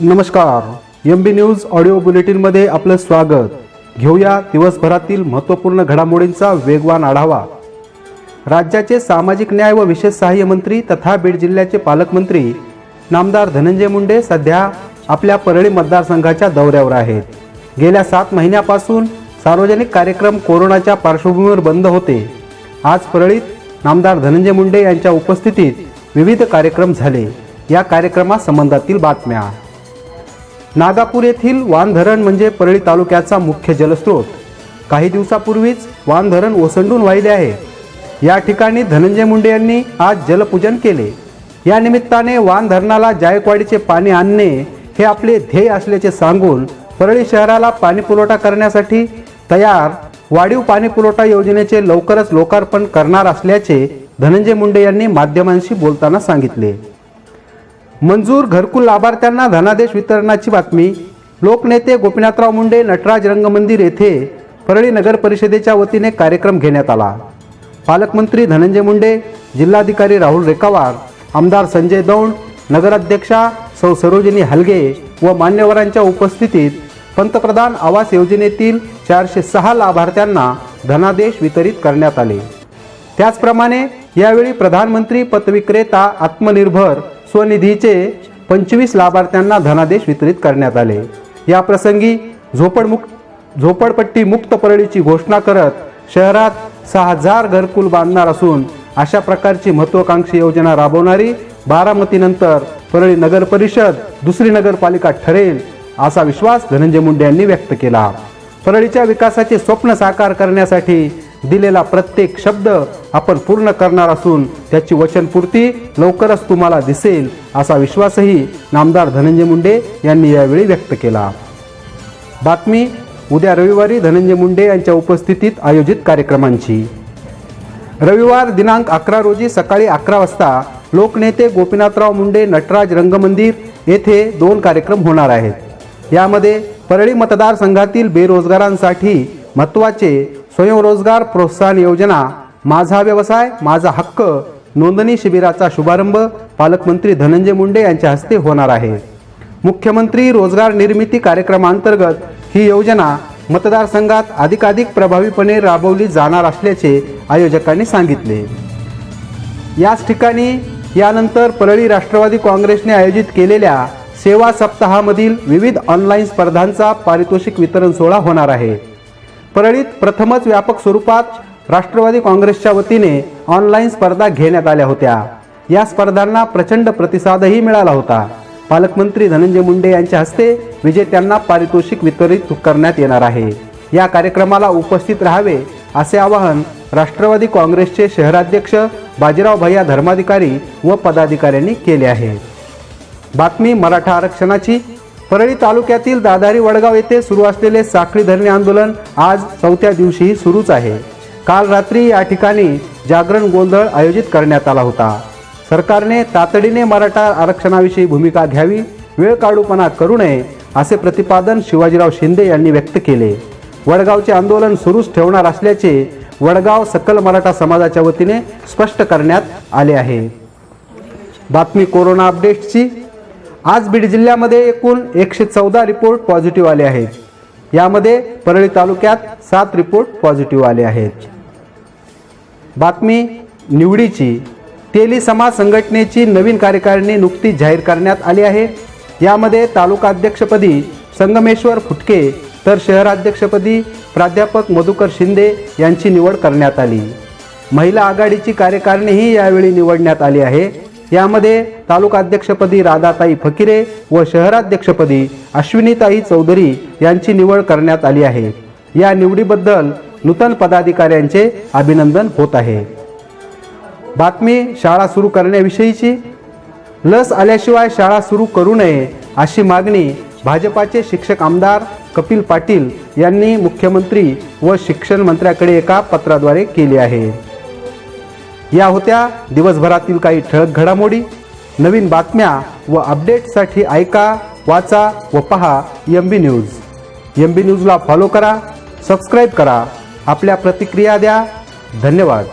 नमस्कार. M B news audio बुलेटिनमध्ये आपलं स्वागत. घेऊया दिवसभरातील महत्त्वपूर्ण घडामोडींचा वेगवान आढावा. राज्याचे सामाजिक न्याय व विशेष सहाय्य मंत्री तथा बीड जिल्ह्याचे पालकमंत्री नामदार धनंजय मुंडे सध्या आपल्या परळी मतदारसंघाच्या दौऱ्यावर आहेत. गेल्या सात महिन्यापासून सार्वजनिक कार्यक्रम कोरोनाच्या पार्श्वभूमीवर बंद होते. आज परळीत नामदार धनंजय मुंडे यांच्या उपस्थितीत विविध कार्यक्रम झाले. या कार्यक्रमासंबंधातील बातम्या. नागापूर येथील वान धरण म्हणजे परळी तालुक्याचा मुख्य जलस्रोत. काही दिवसापूर्वीच वान धरण ओसंडून वाहिले आहे. या ठिकाणी धनंजय मुंडे यांनी आज जलपूजन केले. या निमित्ताने वान धरणाला जायकवाडीचे पाणी आणणे हे आपले ध्येय असल्याचे सांगून परळी शहराला पाणीपुरवठा करण्यासाठी तयार वाढीव पाणीपुरवठा योजनेचे लवकरच लोकार्पण करणार असल्याचे धनंजय मुंडे यांनी माध्यमांशी बोलताना सांगितले. मंजूर घरकुल लाभार्थ्यांना धनादेश वितरणाची बातमी. लोकनेते गोपीनाथराव मुंडे नटराज रंगमंदिर येथे परळी नगर परिषदेच्या वतीने कार्यक्रम घेण्यात आला. पालकमंत्री धनंजय मुंडे जिल्हाधिकारी राहुल रेखावार आमदार संजय दौंड नगराध्यक्षा सौ सरोजिनी हलगे व मान्यवरांच्या उपस्थितीत पंतप्रधान आवास योजनेतील चारशे सहा लाभार्थ्यांना धनादेश वितरित करण्यात आले. त्याचप्रमाणे यावेळी प्रधानमंत्री पतविक्रेता आत्मनिर्भर स्वनिधीचे पंचवीस लाभार्थ्यांना धनादेश वितरित करण्यात आले. या प्रसंगी झोपडमुक्त झोपडपट्टी मुक्त परळीची घोषणा करत शहरात सहा हजार घरकुल बांधणार असून अशा प्रकारची महत्वाकांक्षी योजना राबवणारी बारामतीनंतर परळी नगर परिषद दुसरी नगरपालिका ठरेल असा विश्वास धनंजय मुंडे यांनी व्यक्त केला. परळीच्या विकासाचे स्वप्न साकार करण्यासाठी दिलेला प्रत्येक शब्द आपण पूर्ण करणार असून त्याची वचनपूर्ती लवकरच तुम्हाला दिसेल असा विश्वासही नामदार धनंजय मुंडे यांनी यावेळी व्यक्त केला. बातमी उद्या रविवारी धनंजय मुंडे यांच्या उपस्थितीत आयोजित कार्यक्रमांची. रविवार दिनांक अकरा रोजी सकाळी अकरा वाजता लोकनेते गोपीनाथराव मुंडे नटराज रंगमंदिर येथे दोन कार्यक्रम होणार आहेत. यामध्ये परळी मतदारसंघातील बेरोजगारांसाठी महत्त्वाचे स्वयंरोजगार प्रोत्साहन योजना माझा व्यवसाय माझा हक्क नोंदणी शिबिराचा शुभारंभ पालकमंत्री धनंजय मुंडे यांच्या हस्ते होणार आहे. मुख्यमंत्री रोजगार निर्मिती कार्यक्रमांतर्गत ही योजना मतदारसंघात अधिकाधिक प्रभावीपणे राबवली जाणार असल्याचे आयोजकांनी सांगितले. याच ठिकाणी यानंतर परळी राष्ट्रवादी काँग्रेसने आयोजित केलेल्या सेवा सप्ताहामधील विविध ऑनलाईन स्पर्धांचा पारितोषिक वितरण सोहळा होणार आहे. परळीत प्रथमच व्यापक स्वरूपात राष्ट्रवादी काँग्रेसच्या वतीने ऑनलाईन स्पर्धा घेण्यात आल्या होत्या. या स्पर्धांना प्रचंड प्रतिसादही मिळाला होता. पालकमंत्री धनंजय मुंडे यांच्या हस्ते विजेत्यांना पारितोषिक वितरित करण्यात येणार आहे. या कार्यक्रमाला उपस्थित राहावे असे आवाहन राष्ट्रवादी काँग्रेसचे शहराध्यक्ष बाजीराव भैया धर्माधिकारी व पदाधिकाऱ्यांनी केले आहे. बातमी मराठा आरक्षणाची परळी तालुक्यातील दादारी वडगाव येथे सुरू असलेले साखळी धरणे आंदोलन आज चौथ्या दिवशीही सुरूच आहे. काल रात्री या ठिकाणी जागरण गोंधळ आयोजित करण्यात आला होता. सरकारने तातडीने मराठा आरक्षणाविषयी भूमिका घ्यावी वेळ काढूपणा करू नये असे प्रतिपादन शिवाजीराव शिंदे यांनी व्यक्त केले. वडगावचे आंदोलन सुरूच ठेवणार असल्याचे वडगाव सकल मराठा समाजाच्या वतीने स्पष्ट करण्यात आले आहे. बातमी कोरोना अपडेट्सची आज बीड जिल्ह्यामध्ये एकूण एकशे चौदा रिपोर्ट पॉझिटिव्ह आले आहेत. यामध्ये परळी तालुक्यात सात रिपोर्ट पॉझिटिव्ह आले आहेत. बातमी निवडीची. तेली समाज संघटनेची नवीन कार्यकारिणी नुकतीच जाहीर करण्यात आली आहे. यामध्ये तालुका अध्यक्षपदी संगमेश्वर फुटके तर शहराध्यक्षपदी प्राध्यापक मधुकर शिंदे यांची निवड करण्यात आली. महिला आघाडीची कार्यकारिणीही यावेळी निवडण्यात आली आहे. यामध्ये तालुकाध्यक्षपदी राधाताई फकिरे व शहराध्यक्षपदी अश्विनीताई चौधरी यांची निवड करण्यात आली आहे. या निवडीबद्दल नूतन पदाधिकाऱ्यांचे अभिनंदन होत आहे. बातमी शाळा सुरू करण्याविषयीची लस आल्याशिवाय शाळा सुरू करू नये अशी मागणी भाजपाचे शिक्षक आमदार कपिल पाटील यांनी मुख्यमंत्री व शिक्षण मंत्र्याकडे एका पत्राद्वारे केली आहे. या होत्या दिवसभरातील काही ठळक घडामोडी. नवीन बातम्या व अपडेटसाठी ऐका वाचा व पहा M B news M B न्यूजला फॉलो करा सबस्क्राईब करा. आपल्या प्रतिक्रिया द्या. धन्यवाद.